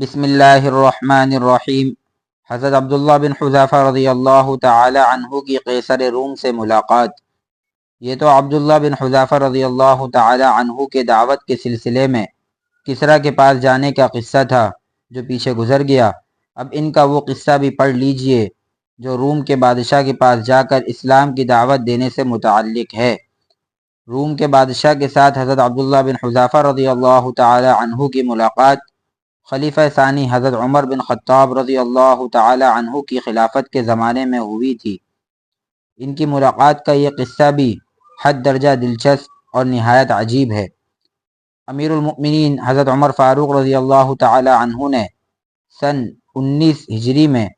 بسم اللہ الرحمن الرحیم۔ حضرت عبداللہ بن حذافہ رضی اللہ تعالی عنہ کی قیصر روم سے ملاقات۔ یہ تو عبداللہ بن حذافہ رضی اللہ تعالی عنہ کے دعوت کے سلسلے میں کسرا کے پاس جانے کا قصہ تھا جو پیچھے گزر گیا۔ اب ان کا وہ قصہ بھی پڑھ لیجیے جو روم کے بادشاہ کے پاس جا کر اسلام کی دعوت دینے سے متعلق ہے۔ روم کے بادشاہ کے ساتھ حضرت عبداللہ بن حذافہ رضی اللہ تعالی عنہ کی ملاقات خلیفہ ثانی حضرت عمر بن خطاب رضی اللہ تعالی عنہ کی خلافت کے زمانے میں ہوئی تھی۔ ان کی ملاقات کا یہ قصہ بھی حد درجہ دلچسپ اور نہایت عجیب ہے۔ امیر المؤمنین حضرت عمر فاروق رضی اللہ تعالی عنہ نے سن انیس ہجری میں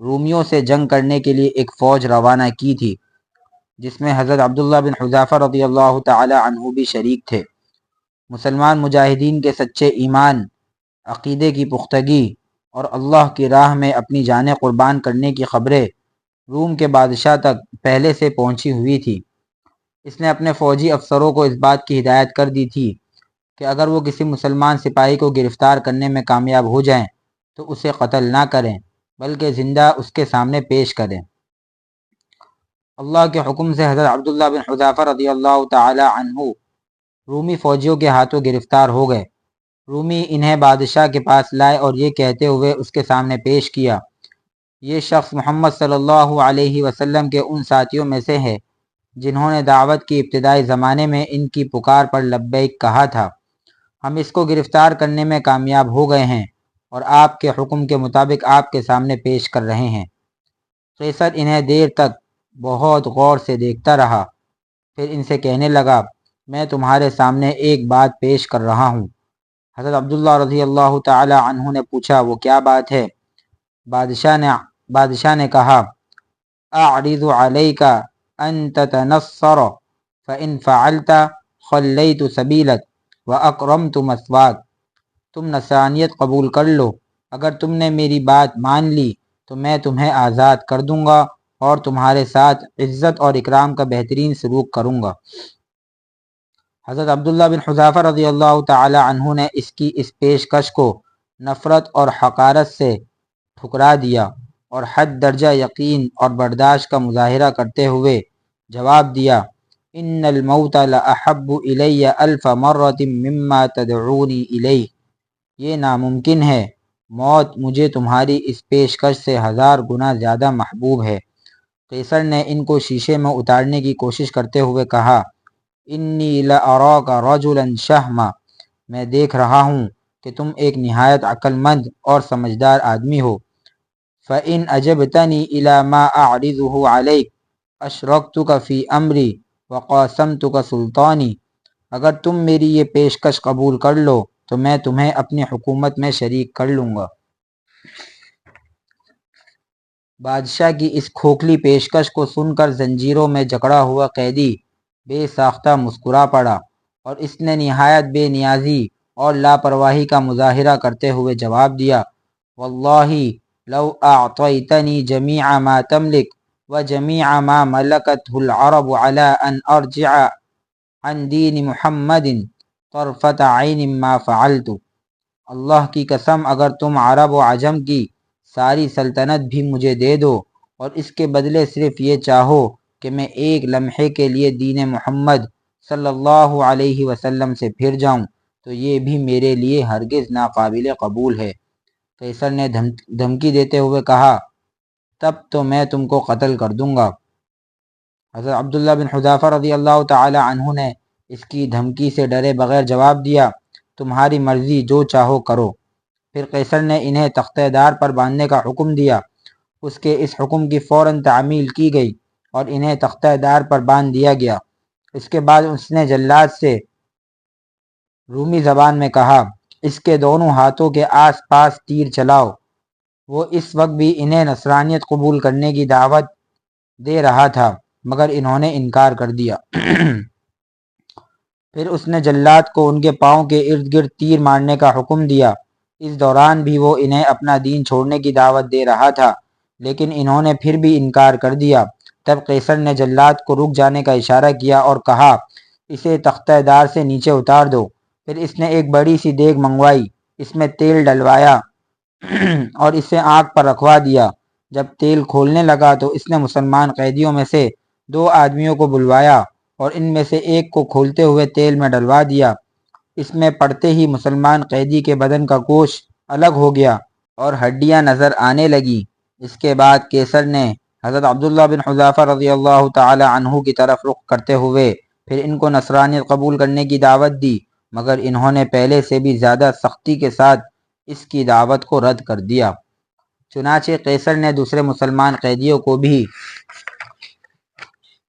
رومیوں سے جنگ کرنے کے لیے ایک فوج روانہ کی تھی، جس میں حضرت عبداللہ بن حذافہ رضی اللہ تعالی عنہ بھی شریک تھے۔ مسلمان مجاہدین کے سچے ایمان عقیدے کی پختگی اور اللہ کی راہ میں اپنی جانیں قربان کرنے کی خبریں روم کے بادشاہ تک پہلے سے پہنچی ہوئی تھی۔ اس نے اپنے فوجی افسروں کو اس بات کی ہدایت کر دی تھی کہ اگر وہ کسی مسلمان سپاہی کو گرفتار کرنے میں کامیاب ہو جائیں تو اسے قتل نہ کریں، بلکہ زندہ اس کے سامنے پیش کریں۔ اللہ کے حکم سے حضرت عبداللہ بن حضافہ رضی اللہ تعالی عنہ رومی فوجیوں کے ہاتھوں گرفتار ہو گئے۔ رومی انہیں بادشاہ کے پاس لائے اور یہ کہتے ہوئے اس کے سامنے پیش کیا۔ یہ شخص محمد صلی اللہ علیہ وسلم کے ان ساتھیوں میں سے ہے جنہوں نے دعوت کی ابتدائی زمانے میں ان کی پکار پر لبیک کہا تھا۔ ہم اس کو گرفتار کرنے میں کامیاب ہو گئے ہیں اور آپ کے حکم کے مطابق آپ کے سامنے پیش کر رہے ہیں۔ قیصر انہیں دیر تک بہت غور سے دیکھتا رہا۔ پھر ان سے کہنے لگا، میں تمہارے سامنے ایک بات پیش کر رہا ہوں۔ حضرت عبداللہ رضی اللہ تعالی عنہ نے پوچھا، وہ کیا بات ہے؟ بادشاہ نے بادشاہ نے کہا، اعرض علیک ان تتنصر، فان فعلت خلیت سبیلت واکرمت مسواک۔ تم نصرانیت قبول کر لو۔ اگر تم نے میری بات مان لی، تو میں تمہیں آزاد کر دوں گا اور تمہارے ساتھ عزت اور اکرام کا بہترین سلوک کروں گا۔ حضرت عبداللہ بن حضافہ رضی اللہ تعالی عنہ نے اس کی اس پیشکش کو نفرت اور حقارت سے ٹھکرا دیا اور حد درجہ یقین اور برداشت کا مظاہرہ کرتے ہوئے جواب دیا، ان الموت لاحب الی الف مرت مما تدعونی الی یہ ناممکن ہے، موت مجھے تمہاری اس پیشکش سے ہزار گنا زیادہ محبوب ہے۔ قیصر نے ان کو شیشے میں اتارنے کی کوشش کرتے ہوئے کہا انی لاراک رجلا شہما۔ میں دیکھ رہا ہوں کہ تم ایک نہایت عقل مند اور سمجھدار آدمی ہو۔ فَإِنْ أَجَبْتَنِي إِلَى مَا أَعْرِضُهُ عَلَيْكَ أَشْرَكْتُكَ فِي أَمْرِي وَقَاسَمْتُكَ سُلْطَانِي اگر تم میری یہ پیشکش قبول کر لو، تو میں تمہیں اپنی حکومت میں شریک کر لوں گا۔ بادشاہ کی اس کھوکھلی پیشکش کو سن کر زنجیروں میں جکڑا ہوا قیدی بے ساختہ مسکرا پڑا اور اس نے نہایت بے نیازی اور لاپرواہی کا مظاہرہ کرتے ہوئے جواب دیا، واللہ لو اعطیتنی جمیع ما تملک و جمیع ما ملکته العرب على ان ارجع عن دین محمد طرفت عین ما فعلت. اللہ کی قسم، اگر تم عرب و عجم کی ساری سلطنت بھی مجھے دے دو اور اس کے بدلے صرف یہ چاہو کہ میں ایک لمحے کے لیے دین محمد صلی اللہ علیہ وسلم سے پھر جاؤں، تو یہ بھی میرے لیے ہرگز ناقابل قبول ہے۔ قیصر نے دھمکی دیتے ہوئے کہا، تب تو میں تم کو قتل کر دوں گا۔ حضرت عبداللہ بن حضافہ رضی اللہ تعالی عنہ نے اس کی دھمکی سے ڈرے بغیر جواب دیا، تمہاری مرضی جو چاہو کرو۔ پھر قیصر نے انہیں تختہ دار پر باندھنے کا حکم دیا۔ اس کے اس حکم کی فوراً تعمیل کی گئی۔ اور انہیں تختہ دار پر باندھ دیا گیا۔ اس کے بعد اس نے جلاد سے رومی زبان میں کہا، اس کے دونوں ہاتھوں کے آس پاس تیر چلاؤ۔ وہ اس وقت بھی انہیں نصرانیت قبول کرنے کی دعوت دے رہا تھا، مگر انہوں نے انکار کر دیا۔ پھر اس نے جلاد کو ان کے پاؤں کے ارد گرد تیر مارنے کا حکم دیا۔ اس دوران بھی وہ انہیں اپنا دین چھوڑنے کی دعوت دے رہا تھا، لیکن انہوں نے پھر بھی انکار کر دیا۔ تب قیصر نے جلاد کو رک جانے کا اشارہ کیا اور کہا، اسے تختہ دار سے نیچے اتار دو۔ پھر اس نے ایک بڑی سی دیگ منگوائی، اس میں تیل ڈلوایا اور اسے آگ پر رکھوا دیا۔ جب تیل کھولنے لگا تو اس نے مسلمان قیدیوں میں سے دو آدمیوں کو بلوایا اور ان میں سے ایک کو کھولتے ہوئے تیل میں ڈلوا دیا۔ اس میں پڑتے ہی مسلمان قیدی کے بدن کا گوشت الگ ہو گیا اور ہڈیاں نظر آنے لگی اس کے بعد کیسر نے حضرت عبداللہ بن حضافہ رضی اللہ تعالی عنہ کی طرف رخ کرتے ہوئے پھر ان کو نصرانیت قبول کرنے کی دعوت دی، مگر انہوں نے پہلے سے بھی زیادہ سختی کے ساتھ اس کی دعوت کو رد کر دیا۔ چنانچہ قیصر نے دوسرے مسلمان قیدیوں کو بھی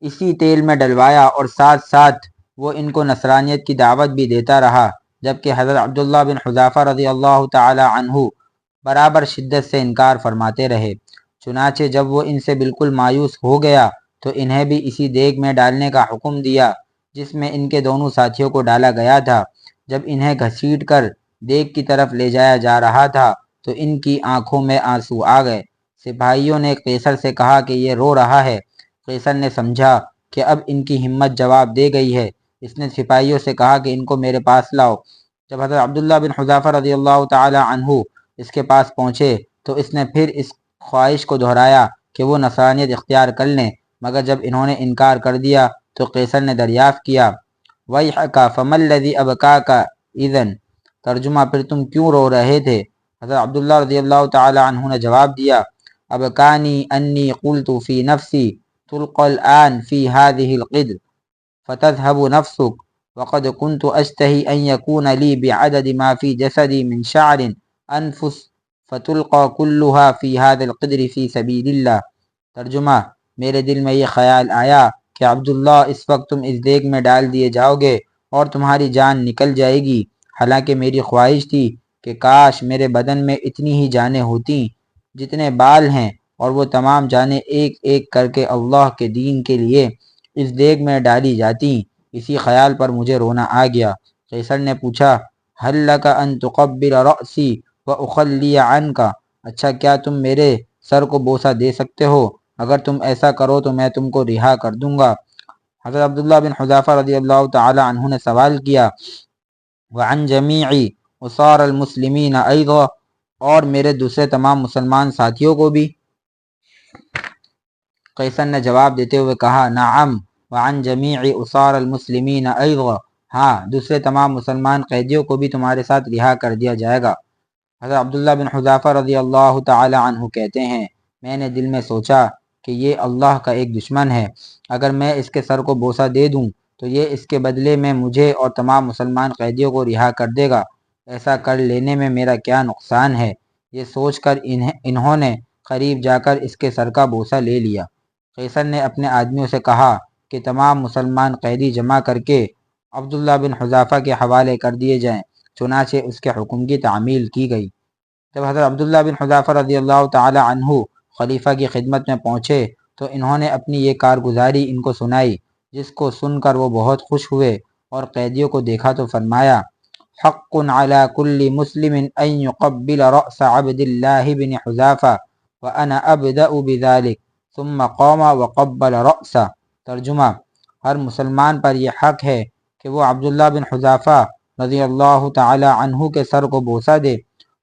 اسی تیل میں ڈلوایا اور ساتھ ساتھ وہ ان کو نصرانیت کی دعوت بھی دیتا رہا، جبکہ حضرت عبداللہ بن حضافہ رضی اللہ تعالی عنہ برابر شدت سے انکار فرماتے رہے۔ چنانچہ جب وہ ان سے بالکل مایوس ہو گیا تو انہیں بھی اسی دیگ میں ڈالنے کا حکم دیا، جس میں ان کے دونوں ساتھیوں کو ڈالا گیا تھا۔ جب انہیں گھسیٹ کر دیگ کی طرف لے جایا جا رہا تھا تو ان کی آنکھوں میں آنسو آ گئے۔ سپاہیوں نے قیصر سے کہا کہ یہ رو رہا ہے۔ قیصر نے سمجھا کہ اب ان کی ہمت جواب دے گئی ہے۔ اس نے سپاہیوں سے کہا کہ ان کو میرے پاس لاؤ۔ جب حضرت عبداللہ بن حضافہ رضی اللہ تعالی عنہ اس کے پاس پہنچے تو اس نے پھر اس خواہش کو دہرایا کہ وہ نصرانیت اختیار کر لیں، مگر جب انہوں نے انکار کر دیا تو قیصر نے دریافت کیا۔ وہی کا فمل لدی ابکا کا ایدن ترجمہ، پھر تم کیوں رو رہے تھے؟ حضرت عبداللہ رضی اللہ تعالی عنہ نے جواب دیا اب کانی انی قلت فی نفسی تلق الان فی هذه القدر، فتذهب نفسك، وقد كنت اشتهي ان يكون لي بعدد ما في جسدي من شعر انفس فتلقى كلها في هذا القدر في سبيل الله. ترجمہ، میرے دل میں یہ خیال آیا کہ عبداللہ اس وقت تم اس دیگ میں ڈال دیے جاؤ گے اور تمہاری جان نکل جائے گی۔ حالانکہ میری خواہش تھی کہ کاش میرے بدن میں اتنی ہی جانیں ہوتی جتنے بال ہیں اور وہ تمام جانیں ایک ایک کر کے اللہ کے دین کے لیے اس دیگ میں ڈالی جاتی۔ اسی خیال پر مجھے رونا آ گیا۔ قیصر نے پوچھا حل کا ان تقبر رأسی و اخلی عن کا اچھا کیا تم میرے سر کو بوسہ دے سکتے ہو؟ اگر تم ایسا کرو تو میں تم کو رہا کر دوں گا۔ حضرت عبداللہ بن حضافہ رضی اللہ تعالی عنہ نے سوال کیا، وعن جمیعی اسار المسلمین ایضا، اور میرے دوسرے تمام مسلمان ساتھیوں کو بھی؟ قیصر نے جواب دیتے ہوئے کہا، نعم، وعن جمیع اسار المسلمین ایضا۔ ہاں دوسرے تمام مسلمان قیدیوں کو بھی تمہارے ساتھ رہا کر دیا جائے گا۔ حضرت عبداللہ بن حضافہ رضی اللہ تعالی عنہ کہتے ہیں، میں نے دل میں سوچا کہ یہ اللہ کا ایک دشمن ہے، اگر میں اس کے سر کو بوسہ دے دوں تو یہ اس کے بدلے میں مجھے اور تمام مسلمان قیدیوں کو رہا کر دے گا۔ ایسا کر لینے میں میرا کیا نقصان ہے؟ یہ سوچ کر انہوں نے قریب جا کر اس کے سر کا بوسہ لے لیا۔ قیصر نے اپنے آدمیوں سے کہا کہ تمام مسلمان قیدی جمع کر کے عبداللہ بن حضافہ کے حوالے کر دیے جائیں۔ چنانچہ اس کے حکم کی تعمیل کی گئی۔ جب حضرت عبداللہ بن حضافہ رضی اللہ تعالی عنہ خلیفہ کی خدمت میں پہنچے تو انہوں نے اپنی یہ کارگزاری ان کو سنائی، جس کو سن کر وہ بہت خوش ہوئے اور قیدیوں کو دیکھا تو فرمایا، حق على كل مسلم ان يقبل رأس عبد الله بن حذافہ وانا ابدا بذلك ثم قام وقبل رأسه ترجمہ، ہر مسلمان پر یہ حق ہے کہ وہ عبداللہ بن حذافہ رضی اللہ تعالی عنہ کے سر کو بوسہ دے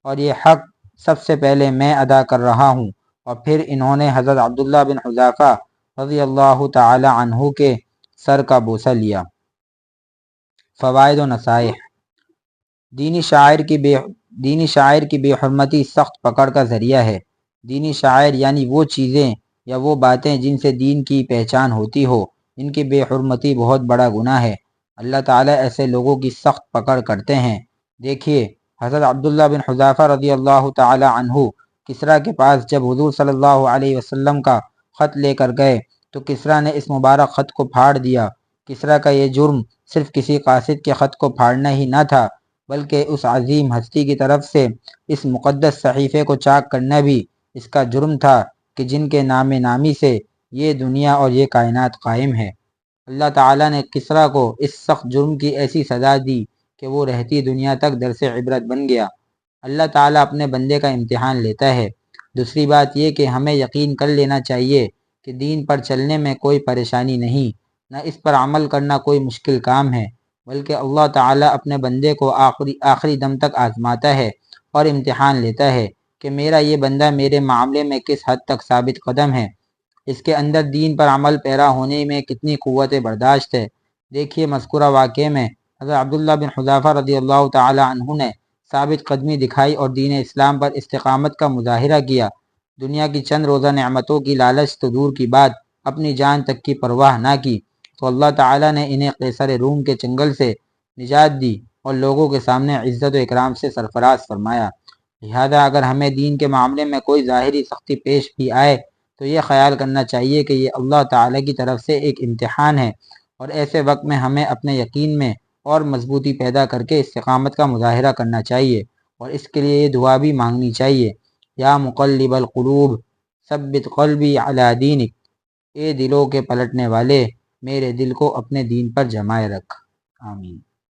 اور یہ حق سب سے پہلے میں ادا کر رہا ہوں۔ اور پھر انہوں نے حضرت عبداللہ بن حذافہ رضی اللہ تعالی عنہ کے سر کا بوسہ لیا۔ فوائد و نصائح۔ دینی شاعر کی بے دینی شاعر کی بے حرمتی سخت پکڑ کا ذریعہ ہے۔ دینی شاعر یعنی وہ چیزیں یا وہ باتیں جن سے دین کی پہچان ہوتی ہو، ان کی بے حرمتی بہت بڑا گناہ ہے۔ اللہ تعالیٰ ایسے لوگوں کی سخت پکڑ کرتے ہیں۔ دیکھیے، حضرت عبداللہ بن حضافہ رضی اللہ تعالی عنہ کسرا کے پاس جب حضور صلی اللہ علیہ وسلم کا خط لے کر گئے تو کسرا نے اس مبارک خط کو پھاڑ دیا۔ کسرا کا یہ جرم صرف کسی قاصد کے خط کو پھاڑنا ہی نہ تھا، بلکہ اس عظیم ہستی کی طرف سے اس مقدس صحیفے کو چاک کرنا بھی اس کا جرم تھا کہ جن کے نام نامی سے یہ دنیا اور یہ کائنات قائم ہے۔ اللہ تعالیٰ نے کسرا کو اس سخت جرم کی ایسی سزا دی کہ وہ رہتی دنیا تک درس عبرت بن گیا۔ اللہ تعالیٰ اپنے بندے کا امتحان لیتا ہے۔ دوسری بات یہ کہ ہمیں یقین کر لینا چاہیے کہ دین پر چلنے میں کوئی پریشانی نہیں، نہ اس پر عمل کرنا کوئی مشکل کام ہے، بلکہ اللہ تعالیٰ اپنے بندے کو آخری آخری دم تک آزماتا ہے اور امتحان لیتا ہے کہ میرا یہ بندہ میرے معاملے میں کس حد تک ثابت قدم ہے۔ اس کے اندر دین پر عمل پیرا ہونے میں کتنی قوت برداشت ہے۔ دیکھیے مذکورہ واقعے میں حضرت عبداللہ بن حضافہ رضی اللہ تعالی عنہ نے ثابت قدمی دکھائی اور دین اسلام پر استقامت کا مظاہرہ کیا۔ دنیا کی چند روزہ نعمتوں کی لالچ تو دور کی بات، اپنی جان تک کی پرواہ نہ کی۔ تو اللہ تعالیٰ نے انہیں قیصر روم کے چنگل سے نجات دی اور لوگوں کے سامنے عزت و اکرام سے سرفراز فرمایا۔ لہذا اگر ہمیں دین کے معاملے میں کوئی ظاہری سختی پیش بھی آئے تو یہ خیال کرنا چاہیے کہ یہ اللہ تعالیٰ کی طرف سے ایک امتحان ہے اور ایسے وقت میں ہمیں اپنے یقین میں اور مضبوطی پیدا کر کے استقامت کا مظاہرہ کرنا چاہیے اور اس کے لیے یہ دعا بھی مانگنی چاہیے۔ یا مقلب القلوب، ثبت قلبی علی دینک۔ اے دلوں کے پلٹنے والے، میرے دل کو اپنے دین پر جمائے رکھ۔ آمین۔